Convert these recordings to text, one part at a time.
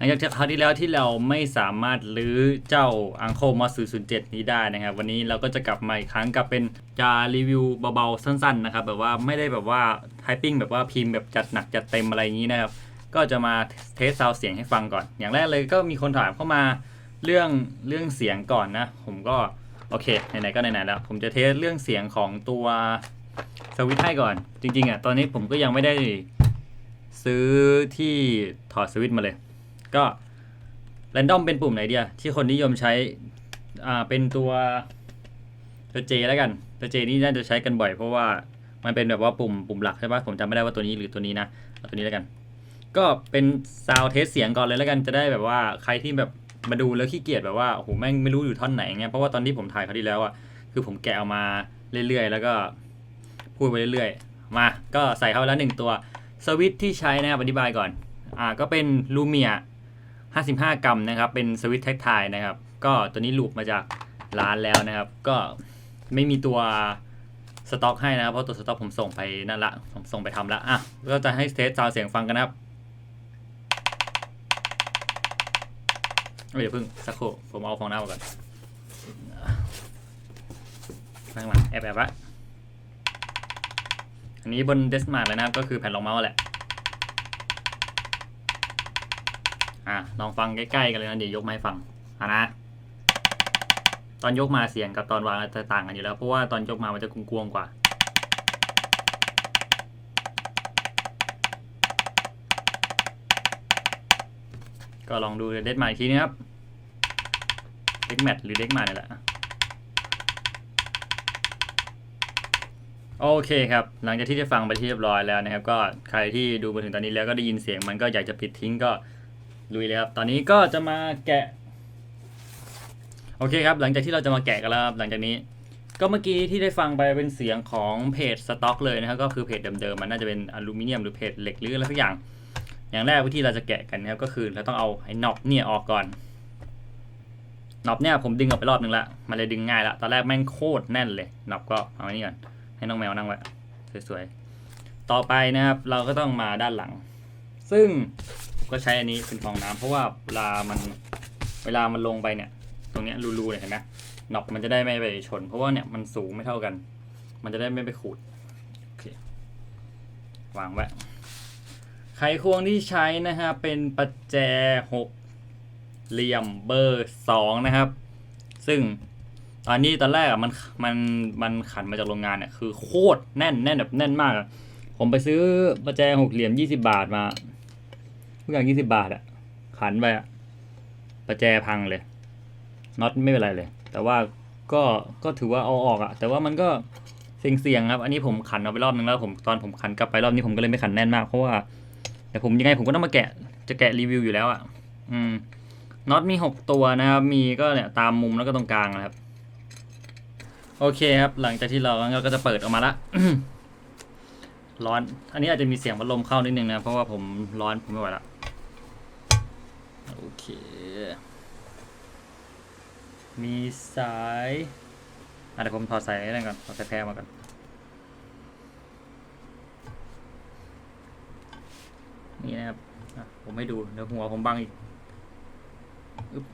ลังจากคราวที่แล้วที่เราไม่สามารถลื้อเจ้าอังโคมอส007 นี้ได้นะครับ วันนี้เราก็จะกลับมาอีกครั้งกับเป็นจะรีวิวเบาๆสั้นๆนะครับ แบบว่าไม่ได้แบบว่าไทปิ้งแบบว่าพิมพ์แบบจัดหนักจัดเต็มอะไรอย่างนี้นะครับ ก็จะมาเทสซาวเสียงให้ฟังก่อน อย่างแรกเลยก็มีคนถามเข้ามาเรื่องเรื่องเสียงก่อนนะ ผมก็โอเคไหนๆก็ไหนๆแล้ว ผมจะเทสเรื่องเสียงของตัวสวิตช์ให้ก่อน จริงๆอะตอนนี้ผมก็ยังไม่ได้ซื้อที่ถอดสวิตช์มาเลย ก็แรนดอมเป็นปุ่มไหนเดียที่คนนิยมใช้อ่าเป็นตัวตัวเจแล้วกันตัวเจนี่น่าจะใช้กันบ่อยเพราะว่ามันเป็นแบบว่าปุ่มปุ่มหลักใช่ปะผมจำไม่ได้ว่าตัวนี้หรือตัวนี้นะเอาตัวนี้แล้วกัน ก็เป็นซาวเทสเสียงก่อนเลยแล้วกันจะได้แบบว่าใครที่แบบมาดูแล้วขี้เกียจแบบว่าโอ้โหแม่งไม่รู้อยู่ท่อนไหนเงี้ยเพราะว่าตอนที่ผมถ่ายเขาที่แล้วอะคือผมแกะเอามาเรื่อยๆ แล้วก็พูดไปเรื่อยๆ มาก็ใส่เข้าไปแล้วหนึ่งตัวสวิตช์ที่ใช้นะครับอธิบายก่อนอ่าก็เป็นลูเมีย 55 กรัมนะครับ เป็นสวิตช์แท็กไทนะครับ ก็ตัวนี้ลูปมาจากร้านแล้วนะครับ ก็ไม่มีตัวสต็อกให้นะครับ เพราะตัวสต็อกผมส่งไปนั่นละ ผมส่งไปทำละ อะ ก็จะให้เทสซาวด์เสียงฟังกันนะครับเดี๋ยวเพิ่งสักครู่ผมเอาฟองน้ำก่อนข้างหลังแอบแอบไว้อันนี้บนเดสมาร์เลยนะครับ ก็คือแผ่นรองเมาส์แหละ อะลองฟังใกล้ๆกันเลยนะเดี๋ยวยกไม้ฟังอะนะ ตอนยกมาเสียงกับตอนวางจะต่างกันอยู่แล้ว เพราะว่าตอนยกมามันจะกวงๆกว่า ก็ลองดูเดสมาอีกทีนะครับเด็กแมทหรือเด็กมาเนี่ยแหละอะโอเคครับ หลังจากที่ได้ฟังไปที่เรียบร้อยแล้วนะครับ ก็ใครที่ดูมาถึงตอนนี้แล้วก็ได้ยินเสียงมันก็อยากจะปิดทิ้งก็ ลุยเลยครับตอนนี้ก็จะมาแกะ โอเคครับ หลังจากที่เราจะมาแกะกันแล้วครับหลังจากนี้ ก็เมื่อกี้ที่ได้ฟังไปเป็นเสียงของเพจสต็อกเลยนะครับก็คือเพจเดิมๆมันน่าจะเป็นอลูมิเนียมหรือเพจเหล็กหรืออะไรสักอย่าง อย่างแรกวิธีเราจะแกะกันนะครับก็คือเราต้องเอาไอ้น็อปเนี่ยออกก่อนน็อปเนี่ยผมดึงออกไปรอบนึงละมันเลยดึงง่ายละตอนแรกแม่งโคตรแน่นเลยน็อปก็เอาอันนี้ก่อนให้น้องแมวนั่งไว้สวยๆต่อไปนะครับเราก็ต้องมาด้านหลัง ซึ่ง ก็ใช้อันนี้เป็นฟองน้ำเพราะว่าเวลามันเวลามันลงไปเนี่ย ตรงเนี้ยรูๆเนี่ยเห็นไหมหนอกมันจะได้ไม่ไปชน เพราะว่าเนี่ยมันสูงไม่เท่ากัน มันจะได้ไม่ไปขูดโอเควางไว้ไขควงที่ใช้นะฮะเป็นประแจหกเหลี่ยมเบอร์สองนะครับ ซึ่งตอนนี้ตอนแรกอะมันมันมันขันมาจากโรงงานเนี่ยคือโคตรแน่นแน่นแบบแน่นมาก ผมไปซื้อประแจหกเหลี่ยมยี่สิบาทมา กอย่างยี่สิบาทอะขันไปอะประแจพังเลยน็อตไม่เป็นไรเลย แต่ว่าก็ก็ถือว่าเอาออกอะแต่ว่ามันก็เสี่ยงๆครับ อันนี้ผมขันเอาไปรอบนึงแล้วผมตอนผมขันกลับไปรอบนี้ผมก็เลยไม่ขันแน่นมากเพราะว่าแต่ผมยังไงผมก็ต้องมาแกะจะแกะรีวิวอยู่แล้วอะอืมน็อตมีหกตัวนะครับมีก็เนี่ยตามมุมแล้วก็ตรงกลางนะครับ โอเคครับ หลังจากที่เราเราก็จะเปิดออกมาละร้อน อันนี้อาจจะมีเสียงพัดลมเข้านิดนึงนะ เพราะว่าผมร้อนผมไม่ไหวละ เค มีสายอะเดี๋ยวผมถอดสายนั่นก่อนถอดสายแพรมาก่อนนี่นะครับผมให้ดูเดี๋ยวหัวผมบังอีกอึ๊บ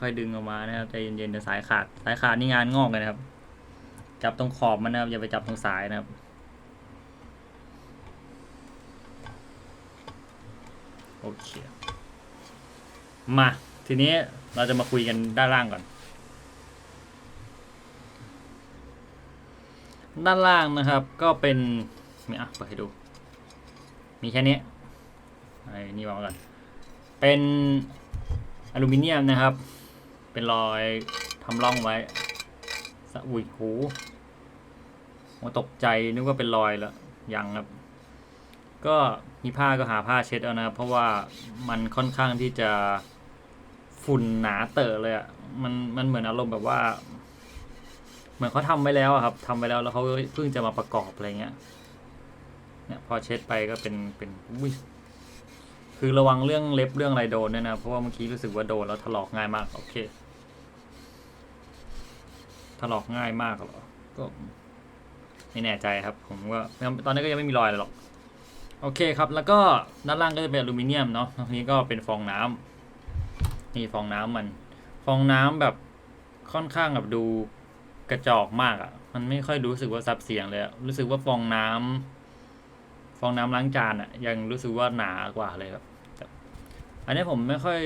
ค่อยดึงออกมานะครับใจเย็นๆเดี๋ยวสายขาดสายขาดนี่งานงอกเลยนะครับ จับตรงขอบมันนะครับอย่าไปจับตรงสายนะครับโอเค มา ทีนี้เราจะมาคุยกันด้านล่างก่อน ด้านล่างนะครับ ก็เป็นมีอะเปิดให้ดู มีแค่นี้ไอ้นี่วางก่อนเป็นอลูมิเนียมนะครับ เป็นรอยทำร่องไว้สะอุ้ยหูโอตกใจนึกว่าเป็นรอยแล้วยังครับ ก็มีผ้าก็หาผ้าเช็ดเอานะครับ เพราะว่ามันค่อนข้างที่จะ ฝุ่นหนาเตอะเลยอะ่ะมันมันเหมือนอารมณ์แบบว่า เหมือนเขาทำไว้แล้วอะครับทำไว้แล้วแล้วเขาเพิ่งจะมาประกอบอะไรเงี้ยเนี่ยพอเช็ดไปก็เป็นเป็นอุ้ยคือระวังเรื่องเล็บเรื่องอะไรโดนเนี่ยนะ เพราะว่าเมื่อกี้รู้สึกว่าโดนแล้วถลอกง่ายมาก โอเค ถลอกง่ายมากเหรอ ก็ไม่แน่ใจครับ ผมว่าตอนนี้ก็ยังไม่มีรอยอะไรหรอก โอเคครับ แล้วก็ด้านล่างก็จะเป็นอลูมิเนียมเนาะตรงนี้ก็เป็นฟองน้ำ นี่ฟองน้ำมัน ฟองน้ำแบบค่อนข้างแบบดูกระจอกมากอะ่ะ มันไม่ค่อยรู้สึกว่าซับเสียงเลยรู้สึกว่าฟองน้ำฟองน้ำล้างจานอะ่ะ ยังรู้สึกว่าหนากว่าเลยครับอันนี้ผมไม่ค่อย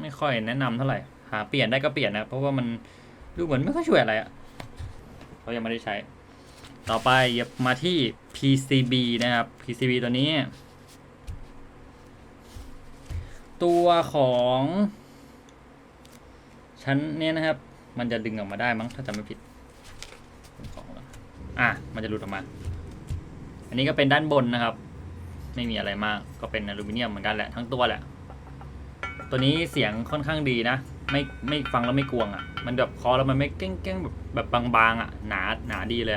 ไม่ค่อยแนะนำเท่าไหร่หาเปลี่ยนได้ก็เปลี่ยนนะเพราะว่ามันดูเหมือนไม่ค่อยช่วยอะไรอะ่ะเขายังไม่ได้ใช้ ต่อไปเยบมาที่ PCB นะครับ PCB ตัวนี้ ตัวของชั้นเนี้ยนะครับ มันจะดึงออกมาได้มั้งถ้าจำไม่ผิดของอะมันจะหลุดออกมา อันนี้ก็เป็นด้านบนนะครับ ไม่มีอะไรมากก็เป็นอลูมิเนียมเหมือนกันแหละทั้งตัวแหละ ตัวนี้เสียงค่อนข้างดีนะ ไม่ไม่ฟังแล้วไม่กวงอะ่ะ มันแบบคอแล้วมันไม่เก้งเก้งๆแบบแบบบางๆอะ่ะหนาหนาดีเลย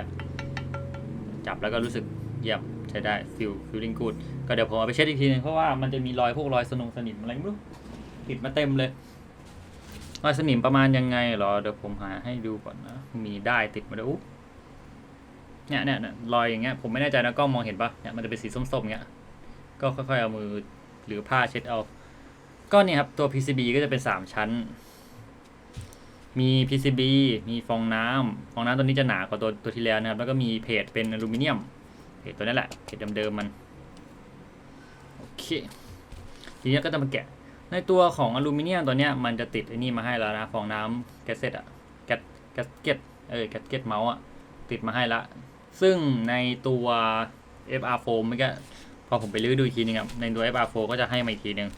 จับแล้วก็รู้สึก เยี่ยมใช้ได้ฟิลฟิลลิ่งกูดก็เดี๋ยวผมเอาไปเช็ดอีกทีนึงเพราะว่ามันจะมีรอยพวกรอยสนงสนิมอะไรไม่รู้ติดมาเต็มเลยรอยสนิมประมาณยังไงเหรอเดี๋ยวผมหาให้ดูก่อนนะมีได้ติดมาด้วยเนี่ยเนี่ยรอยอย่างเงี้ยผมไม่แน่ใจนะกล้องมองเห็นปะเนี่ยมันจะเป็นสีส้มๆเงี้ยก็ค่อยๆเอามือหรือผ้าเช็ดเอา ก็เนี่ยครับตัว PCB ก็จะเป็นสามชั้น มี PCB มีฟองน้ำฟองน้ำตัวนี้จะหนากว่าตัวตัวที่แล้วนะครับ แล้วก็มีเพจเป็นอลูมิเนียม เพจตัวนี้แหละเพจเดิมๆมันโอเคทีนี้ก็จะมาแกะ ในตัวของอลูมิเนียมตัวเนี้ยมันจะติดไอ้นี่มาให้แล้วนะฟองน้ำแกสเซ็ตอะแกสแกสเก็ตเออแกสเก็ตเมาส์อะติดมาให้ละ ซึ่งในตัว FR4 เมื่อกี้พอผมไปรื้อดูอีกทีนึงอะในตัว FR4 ก็จะให้มาอีกทีนึง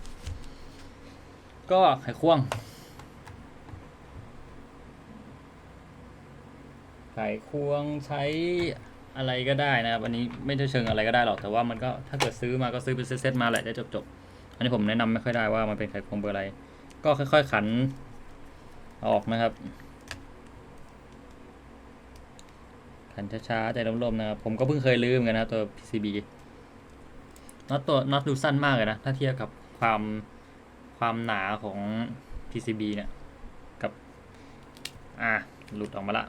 ก็ไขควงไขควงใช้ อะไรก็ได้นะครับ อันนี้ไม่ได้เชิงอะไรก็ได้หรอก แต่ว่ามันก็ถ้าเกิดซื้อมาก็ซื้อเป็นเซตๆมาแหละได้จบๆ อันนี้ผมแนะนำไม่ค่อยได้ว่ามันเป็นไขควงเบอร์อะไร ก็ค่อยๆขันออกนะครับ ขันช้าๆใจลมๆนะครับ ผมก็เพิ่งเคยลืมกันนะตัว PCB น็อตตัวน็อตดูสั้นมากเลยนะ ถ้าเทียบกับความความหนาของ PCB เนี่ย กับ อะ หลุดออกมาละ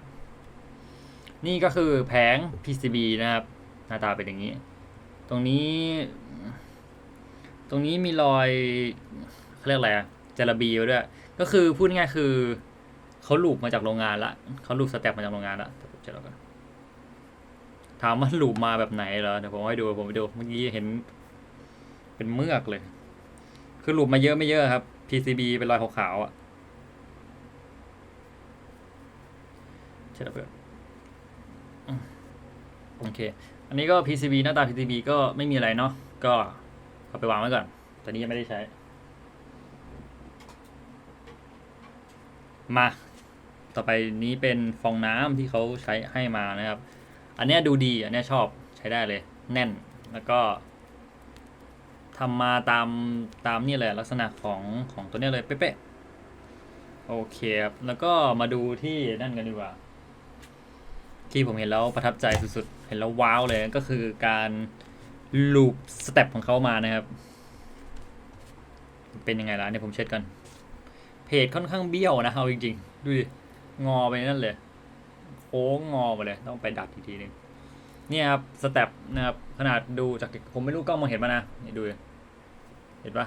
นี่ก็คือแผง PCB นะครับ หน้าตาเป็นอย่างนี้ ตรงนี้ ตรงนี้มีรอยเขาเรียกอะไรอะจาระบีไว้ด้วย ก็คือพูดง่ายๆคือเขาหลูบมาจากโรงงานละเขาหลูบสเต็ปมาจากโรงงานละเดี๋ยวผมจะเล่ากันถามว่าหลูบมาแบบไหนเหรอเดี๋ยวผมให้ดูผมไปดูเมื่อกี้เห็น เป็นเมือกเลย คือหลูบมาเยอะไม่เยอะครับ PCB เป็นรอยขาวๆอะเช็ดเอเพื่อน โอเค อันนี้ก็ PCB หน้าตา PCB ก็ไม่มีอะไรเนาะ ก็เอาไปวางไว้ก่อน ตอนนี้ยังไม่ได้ใช้ มา ต่อไปนี้เป็นฟองน้ำที่เขาใช้ให้มานะครับ อันนี้ดูดี อันนี้ชอบใช้ได้เลย แน่น แล้วก็ทำมาตามตามนี่เลยลักษณะของของตัวนี้เลยเป๊ะๆ โอเคครับ แล้วก็มาดูที่นั่นกันดีกว่า ที่ผมเห็นแล้วประทับใจสุดๆ เห็นแล้วว้าวเลยก็คือการลูปสเต็ปของเขามานะครับ เป็นยังไงล่ะเนี่ยผมเช็ดกัน เพจค่อนข้างเบี้ยวนะเอาจริงๆ ดูดิ งอไปนั่นเลย โค้งงอไปเลย ต้องไปดัดอีกทีนึงเนี่ยครับสเต็ปนะครับขนาดดูจากผมไม่รู้กล้องมองเห็นมานะนี่ดูเห็นปะ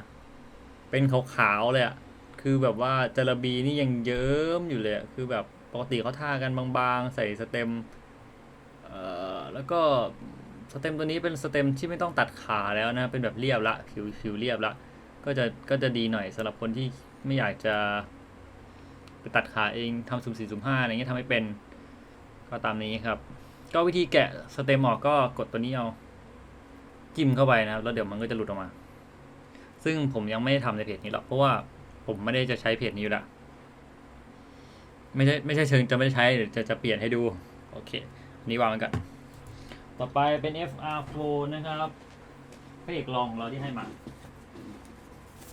เป็นขาวๆเลยอะคือแบบว่าจระบีนี่ยังเยิ้มอยู่เลยคือแบบ กติเขาทากันบางๆ ใส่สเต็มเอ่อแล้วก็สเต็มตัวนี้เป็นสเต็มที่ไม่ต้องตัดขาแล้วนะ เป็นแบบเรียบละผิวผิวเรียบละ ก็จะก็จะดีหน่อยสำหรับคนที่ไม่อยากจะไปตัดขาเองทำสุ่มสี่สุ่มห้าอะไรเงี้ยทำไม่เป็นก็ตามนี้ครับ ก็วิธีแกะสเต็มออกก็กดตัวนี้เอาจิ้มเข้าไปนะครับ แล้วเดี๋ยวมันก็จะหลุดออกมา ซึ่งผมยังไม่ได้ทำในเพจนี้หรอกเพราะว่าผมไม่ได้จะใช้เพจนี้อยู่ละ ไม่ใช่ไม่ใช่เชิงจะไม่ได้ใช้หรือจะจะเปลี่ยนให้ดู โอเคอันนี้วางไว้ก่อน ต่อไปเป็น FR4 นะครับพระเอกรองของเราที่ให้มา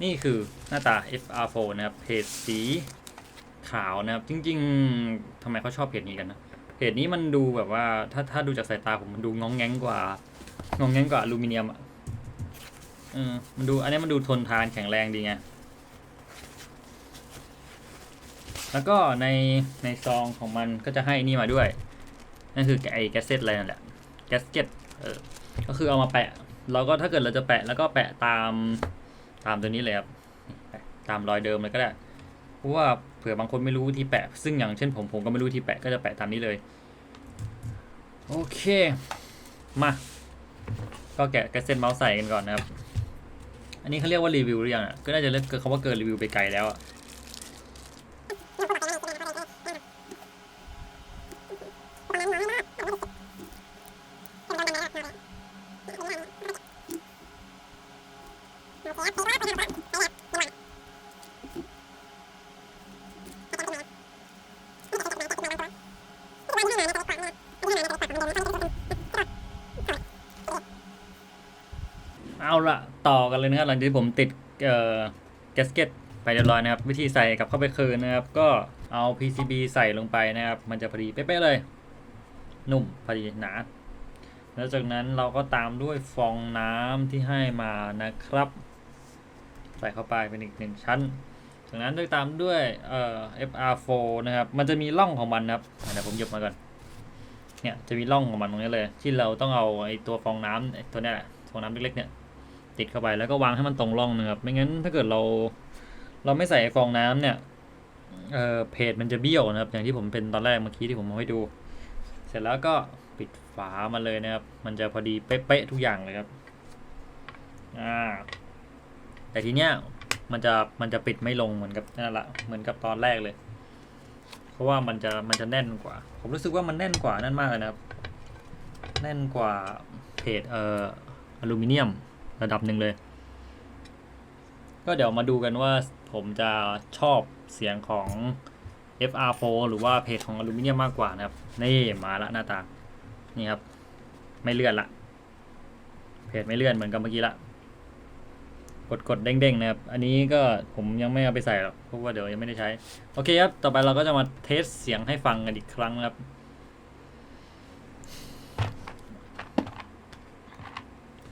นี่คือหน้าตา FR4 นะครับเพจสีขาวนะครับ จริง ๆทำไมเขาชอบเพจนี้กันนะเพจนี้มันดูแบบว่าถ้าถ้าดูจากสายตาผมมันดูงองแงงกว่างองแงงกว่าอลูมิเนียมอะเออมันดูอันนี้มันดูทนทานแข็งแรงดีไง แล้วก็ในในซองของมันก็จะให้นี่มาด้วย นั่นคือไอ้แกสเซ็ตอะไรนั่นแหละแกสเก็ตเออก็คือเอามาแปะ เราก็ถ้าเกิดเราจะแปะแล้วก็แปะตามตามตัวนี้เลยครับตามรอยเดิมเลยก็ได้ เพราะว่าเผื่อบางคนไม่รู้วิธีแปะ ซึ่งอย่างเช่นผมผมก็ไม่รู้วิธีแปะก็จะแปะตามนี้เลย โอเค มา ก็แกะแกะเส้นเมาส์ใส่กันก่อนนะครับ อันนี้เขาเรียกว่ารีวิวหรือยังอะ ก็น่าจะเรียกคำว่าเกินรีวิวไปไกลแล้วอะ เอาละต่อกันเลยนะครับหลังจากที่ผมติดเอ่อแกสเก็ตไปเรียบร้อยนะครับ วิธีใส่กลับเข้าไปคืนนะครับ ก็เอา PCB ใส่ลงไปนะครับ มันจะพอดีเป๊ะๆเลย นุ่มพอดีหนาแล้วจากนั้นเราก็ตามด้วยฟองน้ำที่ให้มานะครับ ส่เข้าไปเป็นอีกหนึ่งชั้น จากนั้นด้วยตามด้วยเอ่อ FR4 นะครับ มันจะมีร่องของมันนะครับเดี๋ยวผมหยิบมาก่อน เนี่ยจะมีร่องของมันตรงนี้เลย ที่เราต้องเอาไอ้ตัวฟองน้ำตัวนี้แหละฟองน้ำเล็กๆเนี่ยติดเข้าไปแล้วก็วางให้มันตรงร่องนะครับ ไม่งั้นถ้าเกิดเรา เราไม่ใส่ฟองน้ำเนี่ยเอ่อเพจมันจะเบี้ยวนะครับ อย่างที่ผมเป็นตอนแรกเมื่อกี้ที่ผมเอาให้ดู เสร็จแล้วก็ปิดฝามันเลยนะครับ มันจะพอดีเป๊ะๆทุกอย่างเลยครับ อ่า แต่ทีเนี้ยมันจะมันจะปิดไม่ลงเหมือนกับนั่นแหละเหมือนกับตอนแรกเลย เพราะว่ามันจะมันจะแน่นกว่า ผมรู้สึกว่ามันแน่นกว่านั่นมากเลยนะครับ แน่นกว่าเพจเอ่ออลูมิเนียมระดับหนึ่งเลย ก็เดี๋ยวมาดูกันว่าผมจะชอบเสียงของ FR4 หรือว่าเพจของอลูมิเนียมมากกว่านะครับ นี่มาละหน้าตา นี่ครับ ไม่เลื่อนละ เพจไม่เลื่อนเหมือนกับเมื่อกี้ละ กดกดเด้งๆนะครับ อันนี้ก็ผมยังไม่เอาไปใส่หรอกเพราะว่าเดี๋ยวยังไม่ได้ใช้ โอเคครับ ต่อไปเราก็จะมาเทสเสียงให้ฟังกันอีกครั้งนะครับ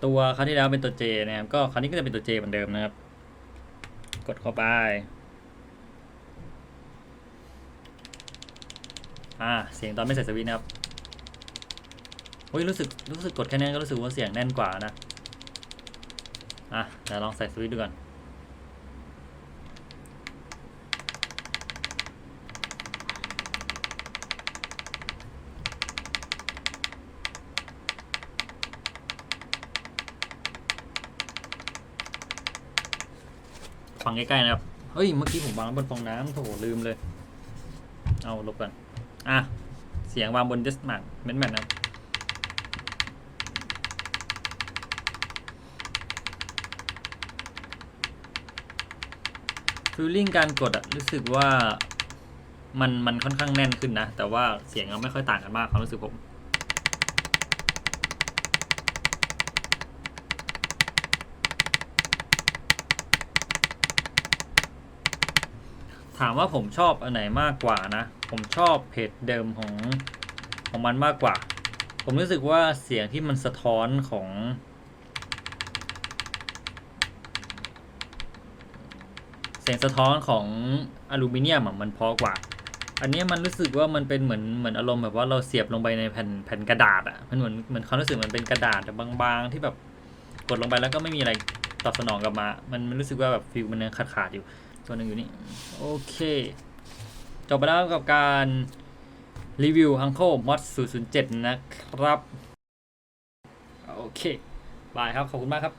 ตัวครั้งที่แล้วเป็นตัว J นะครับ ก็ครั้งนี้ก็จะเป็นตัว J เหมือนเดิมนะครับ กดเข้าไป อ่า เสียงตอนไม่ใส่สวิตช์นะครับโอ้ย รู้สึก รู้สึกกดแค่นี้ก็รู้สึกว่าเสียงแน่นกว่านะ อะเดี๋ยวลองใส่สวิตช์ดูก่อนฟังใกล้ๆนะครับ เฮ้ย เมื่อกี้ผมวางบนฟองน้ำโถลืมเลย เอาลบก่อนอะ เสียงวางบนเดสก์มาร์กเมนแมนนะครับ ฟีลลิ่งการกดอะรู้สึกว่ามันมันค่อนข้างแน่นขึ้นนะ แต่ว่าเสียงก็ไม่ค่อยต่างกันมากความรู้สึกผม ถามว่าผมชอบอันไหนมากกว่านะ ผมชอบเพจเดิมของของมันมากกว่า ผมรู้สึกว่าเสียงที่มันสะท้อนของ เสียงสะท้อนของอลูมิเนียมมันเพราะกว่า อันนี้มันรู้สึกว่ามันเป็นเหมือนเหมือนอารมณ์แบบว่าเราเสียบลงไปในแผ่นแผ่นกระดาษอะมันเหมือนเหมือนความรู้สึกมันเป็นกระดาษแบบบางๆ ที่แบบกดลงไปแล้วก็ไม่มีอะไรตอบสนองกลับมา มันมันรู้สึกว่าแบบฟิลมันยังขาดขาดๆอยู่ ตัวหนึ่งอยู่นี่ โอเค จบไปแล้วกับการรีวิว Uncle Mod 007 นะครับ โอเค บายครับ ขอบคุณมากครับ